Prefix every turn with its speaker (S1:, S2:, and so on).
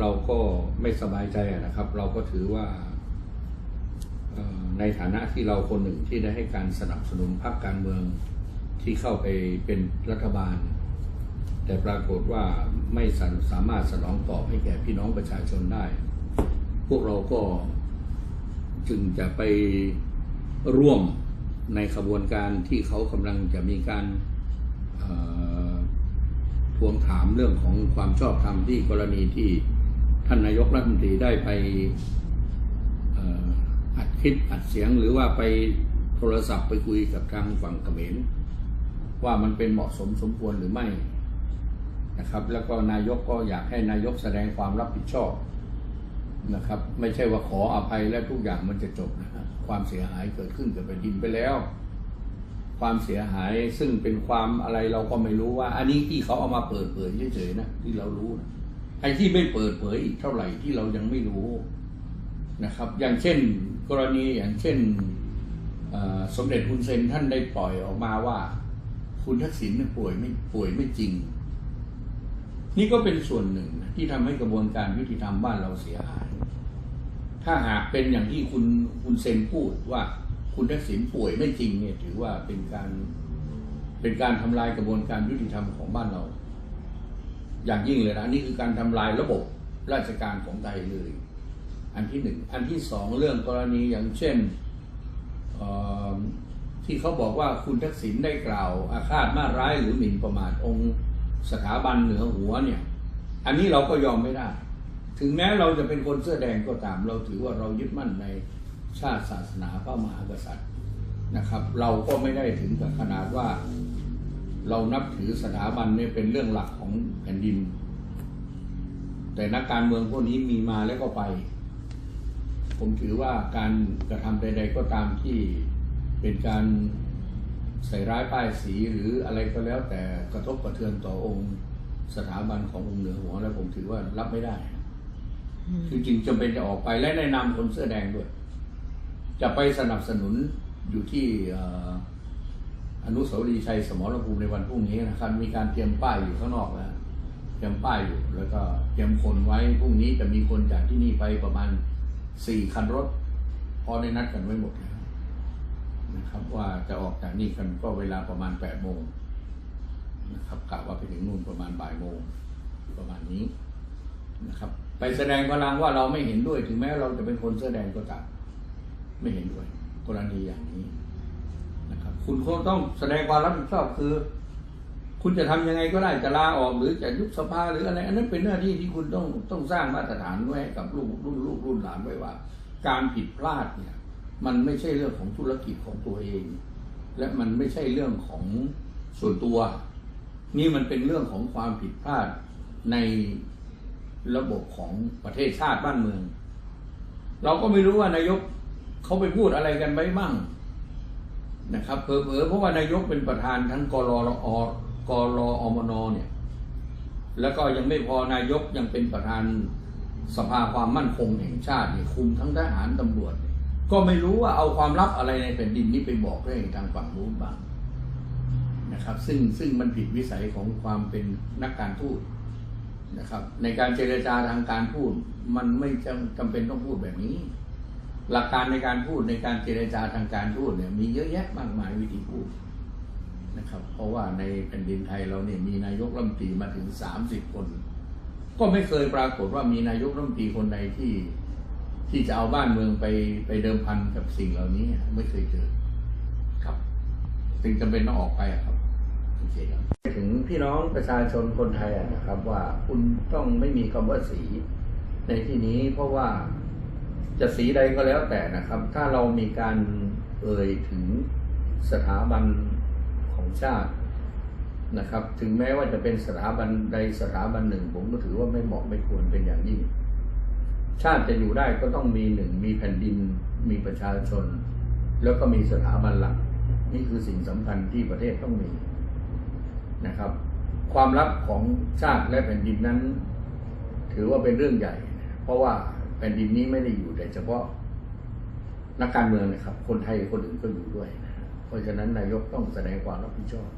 S1: เราก็ไม่สบายใจนะครับ เราก็ถือว่าในฐานะที่เราคนหนึ่งที่ได้ให้การสนับสนุนพรรคการเมืองที่เข้าไปเป็นรัฐบาล แต่ปรากฏว่าไม่สาสามารถสนองตอบให้แก่พี่น้องประชาชนได้ พวกเราก็จึงจะไปร่วมในขบวนการที่เขากำลังจะมีการทวงถามเรื่องของความชอบธรรมที่กรณีที่ ท่านนายกรัฐมนตรีได้ไปอัดคลิปอัดเสียงหรือว่าไปโทรศัพท์ไปคุยกับทางฝั่งเขมรว่ามันเป็นเหมาะสมสมควรหรือไม่นะครับ แล้วก็นายกก็อยากให้นายกแสดงความรับผิดชอบนะครับ ไม่ใช่ว่าขออภัยและทุกอย่างมันจะจบนะฮะความเสียหายเกิดขึ้นกับแผ่นดินไปแล้ว ความเสียหายซึ่งเป็นความอะไรเราก็ไม่รู้ว่า อันนี้ที่เขาเอามาเปิดเผยเฉยๆนะที่เรารู้นะ อ้ที่ไม่เปิดเผยอีกเท่าไหร่ที่เรายังไม่รู้นะครับ อย่างเช่นกรณีอย่างเช่นสมเด็จฮุนเซนท่านได้ปล่อยออกมาว่า คุณทักษิณป่วยไม่ป่วยไม่จริง นี่ก็เป็นส่วนหนึ่งที่ทำให้กระบวนการยุติธรรมบ้านเราเสียหาย ถ้าหากเป็นอย่างที่คุณคุณเซนพูดว่าคุณทักษิณป่วยไม่จริงเนี่ยถือว่าเป็นการเป็นการทำลายกระบวนการยุติธรรมของบ้านเรา อย่างยิ่งเลยนะอันนี่คือการทำลายระบบราชการของไทยเลย อันที่หนึ่งอันที่สองเรื่องกรณีอย่างเช่นที่เขาบอกว่าคุณทักษิณได้กล่าว อาฆาตมาร้ายหรือหมิ่นประมาทองค์สถาบันเหนือหัวเนี่ย อันนี้เราก็ยอมไม่ได้ ถึงแม้เราจะเป็นคนเสื้อแดงก็ตาม เราถือว่าเรายึดมั่นในชาติศาสนาพระมหากษัตริย์นะครับ เราก็ไม่ได้ถึงกับขนาดว่า เรานับถือสถาบันเนี่ยเป็นเรื่องหลักของแผ่นดิน แต่นักการเมืองพวกนี้มีมาแล้วก็ไป ผมถือว่าการกระทำใด ๆ ก็ตามที่เป็นการใส่ร้ายป้ายสีหรืออะไรก็แล้วแต่กระทบกระเทือนต่อองค์สถาบันขององค์เหนือหัวแล้วผมถือว่ารับไม่ได้คือจริงจำเป็นจะออกไปและแนะนำคนเสื้อแดงด้วย จะไปสนับสนุนอยู่ที่เออ อนุสาวรีย์ชัยสมรภูมิในวันพรุ่งนี้นะครับ มีการเตรียมป้ายอยู่ข้างนอกแล้วเตรียมป้ายอยู่แล้วก็เตรียมคนไว้พรุ่งนี้จะมีคนจากที่นี่ไปประมาณสี่คันรถ พอได้นัดกันไว้หมดแล้วนะครับ ว่าจะออกจากนี่กันก็เวลาประมาณแปดโมงนะครับกะว่าไปถึงนู่นประมาณบ่ายโมงประมาณนี้นะครับ ไปแสดงพลังว่าเราไม่เห็นด้วยถึงแม้เราจะเป็นคนเสื้อแดงก็ตามไม่เห็นด้วยกรณีอย่างนี้ คุณคงต้องแสดงความรับผิดชอบคือ คุณจะทำยังไงก็ได้จะลาออกหรือจะยุบสภาหรืออะไร อันนั้นเป็นหน้าที่ที่คุณต้องต้องสร้างมาตรฐานไว้ให้กับลูกรุ่นลูกรุ่นหลานไว้ว่า การผิดพลาดเนี่ย มันไม่ใช่เรื่องของธุรกิจของตัวเอง และมันไม่ใช่เรื่องของส่วนตัว นี่มันเป็นเรื่องของความผิดพลาดในระบบของประเทศชาติบ้านเมือง เราก็ไม่รู้ว่านายกเขาไปพูดอะไรกันไว้บ้าง นะครับเผลอๆเพราะว่านายกเป็นประธานทั้งกรออกรอมนเนี่ยแล้วก็ยังไม่พอนายกยังเป็นประธานสภาความมั่นคงแห่งชาติเนี่ยคุมทั้งทหารตำรวจ ก็ไม่รู้ว่าเอาความลับอะไรในแผ่นดินนี้ไปบอกให้ทางฝั่งนู้นบ้างนะครับซึ่งซึ่งมันผิดวิสัยของความเป็นนักการทูตนะครับในการเจรจาทางการพูดมันไม่จำจำเป็นต้องพูดแบบนี้ หลักการในการพูดในการเจรจาทางการพูดเนี่ย มีเยอะแยะมากมายวิธีพูดนะครับ เพราะว่าในแผ่นดินไทยเราเนี่ยมีนายกรัฐมนตรีมาถึงสามสิบคน ก็ไม่เคยปรากฏว่ามีนายกรัฐมนตรีคนใดที่ที่จะเอาบ้านเมืองไปไปเดิมพันกับสิ่งเหล่านี้ไม่เคยเจอครับจึงจำเป็นต้องออกไปครับโอเคครับถึงพี่น้องประชาชนคนไทยนะครับ ว่าคุณต้องไม่มีคำว่าสีในที่นี้เพราะว่า จะสีใดก็แล้วแต่นะครับ ถ้าเรามีการเอ่ยถึงสถาบันของชาตินะครับ ถึงแม้ว่าจะเป็นสถาบันใดสถาบันหนึ่ง ผมก็ถือว่าไม่เหมาะไม่ควรเป็นอย่างยิ่ง ชาติจะอยู่ได้ก็ต้องมีหนึ่งมีแผ่นดิน มีประชาชน แล้วก็มีสถาบันหลัก นี่คือสิ่งสำคัญที่ประเทศต้องมีนะครับ ความลับของชาติและแผ่นดินนั้น ถือว่าเป็นเรื่องใหญ่ เพราะว่า ผ่นดินนี้ไม่ได้อยู่แต่เฉพาะนักการเมืองนะครับ คนไทยคนอื่นก็อยู่ด้วยนะเพราะฉะนั้นนายกต้องแสดงความรับผิดชอบ